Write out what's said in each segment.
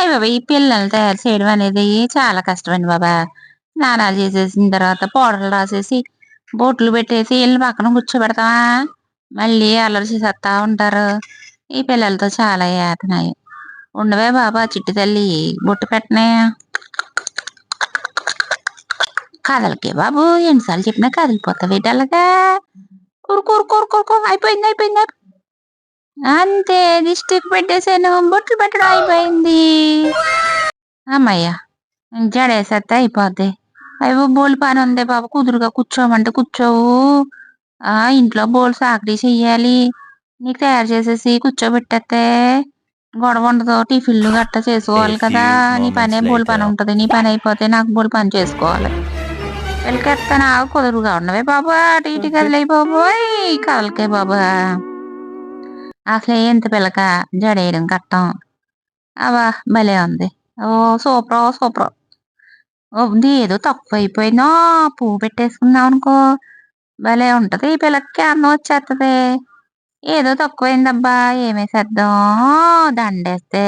అయ్య బాబా ఈ పిల్లలు తయారు చేయడం అనేది చాలా కష్టమండి బాబా. స్నానాలు చేసేసిన తర్వాత పౌడర్లు రాసేసి బొట్లు పెట్టేసి వీళ్ళ పక్కన కూర్చోబెడతామా మళ్ళీ అల్లరి చేసేస్తా ఉంటారు. ఈ పిల్లలతో చాలా ఏతనాయి ఉండవే బాబా చిట్టి తల్లి బొట్టు పెట్టనే. కదలకే బాబు ఎన్నిసార్లు చెప్పినా కదిలిపోతావు ఏంటల్లగా ఊరుకో ఊరుకో ఊరుకో అయిపోయింది అయిపోయింది అయిపోయింది. అంతే దిష్టికి పెట్టేసాను. బొట్లు పెట్టడం అయిపోయింది. అమ్మయ్యా జడేసేస్తే అయిపోద్ది. అయ్యో బోల్ పని ఉంది బాబు. కుదురుగా కూర్చోమంటే కూర్చోవు. ఆ ఇంట్లో బోల్ సాకరీ చెయ్యాలి. నీకు తయారు చేసేసి కూర్చోబెట్టేస్తే గొడవ ఉండదు. టిఫిన్లు గట్ట చేసుకోవాలి కదా. నీ పనే బోల్ పని. ఉంటది. నీ పని అయిపోతే నాకు బోల్ పని చేసుకోవాలి. వెళ్ళకెత్తాను కుదురుగా ఉన్నవే బాబా. అటు ఇటు కదిలే బాబోయ్. కదలకే బాబా. అసలే ఎంత పిల్లక జడేయడం కట్టం అవా భలే ఉంది ఓ సూపర్ సూపర్ ఏదో తక్కువ అయిపోయిందో పువ్వు పెట్టేసుకున్నాం అనుకో భలే ఉంటది ఈ పిల్లకి అన్నం వచ్చేస్తుంది ఏదో తక్కువైందబ్బా ఏమేసేద్దాం దండేస్తే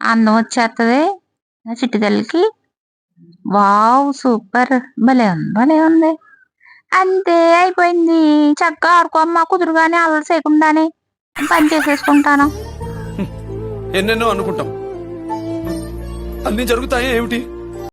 అన్నం వచ్చేస్తుంది చిట్టి తల్లికి వావ్ సూపర్ భలే ఉంది భలే ఉంది అంతే అయిపోయింది చక్కగా ఆడుకోమ్మా కుదురుగానే అల్లరి చేయకుండానే పని చేసేసుకుంటాను? ఎన్నెన్నో అనుకుంటాం. అన్ని జరుగుతాయి ఏమిటి?